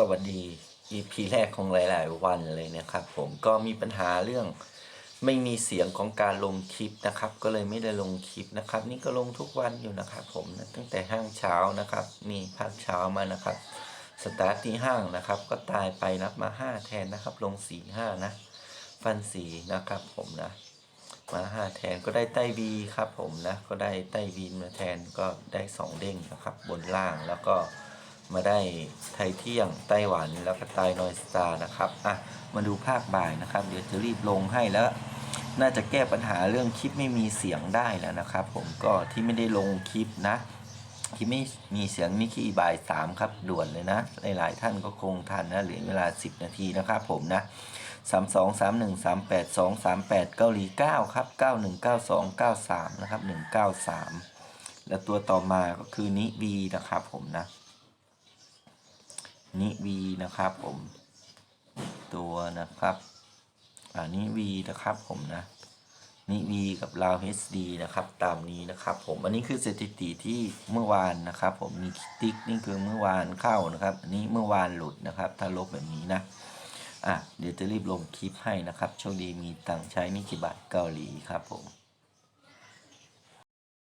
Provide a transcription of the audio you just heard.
สวัสดี EP แรกของหลาย ๆ วันเลยนะครับ ผมก็มีปัญหาเรื่อง ไม่มีเสียงของการลงคลิปนะครับ ก็เลยไม่ได้ลงคลิปนะครับ นี่ก็ลงทุกวันอยู่นะครับ ผมนะตั้งแต่ห้างเช้านะครับนี่ภาคเช้ามานะครับสตาร์ทที่ห้างนะครับ ก็ตายไปนับมาห้าแทนนะครับ ลงสี่ห้านะ ฟันสีนะครับ ผมนะ มาห้าแทนก็ได้ใต้วีครับ ผมนะ ก็ได้ใต้วีมาแทนก็ได้สองเด้งนะครับ บนล่างแล้วก็ มาได้ไทยเที่ยงไต้หวันแล้วก็ไตนอยสตาร์นะครับอะมาดูภาคบ่ายนะครับ เดี๋ยวจะรีบลงให้แล้ว น่าจะแก้ปัญหาเรื่องคลิปไม่มีเสียงได้แล้วนะครับ ผมก็ที่ไม่ได้ลงคลิปนะที่ไม่มีเสียงนี่คือบ่ายสามครับด่วนเลยนะ หลาย ๆ ท่านก็คงทันนะเหลือเวลา 10 นาทีนะครับผมนะสามสองสามหนึ่งสามแปดสองสามแปดเกาหลีเก้าครับเก้าหนึ่งเก้าสองเก้าสามนะครับหนึ่งเก้าสามแล้วตัวต่อมาก็คือนิวีนะครับผมนะ นิวีนะครับผมตัวนะครับอ่านิวีนะครับผมนะนิวีกับลาว HD นะครับตามนี้นะครับผมอันนี้คือสถิติที่เมื่อวานนะครับ ผมมีติ๊กนี่คือเมื่อวานเข้านะครับอันนี้เมื่อวานหลุดนะครับ ถ้าลบแบบนี้นะอะเดี๋ยวจะรีบลงคลิปให้นะครับโชคดีมีตังใช้นิกิบัตเกาหลีครับผม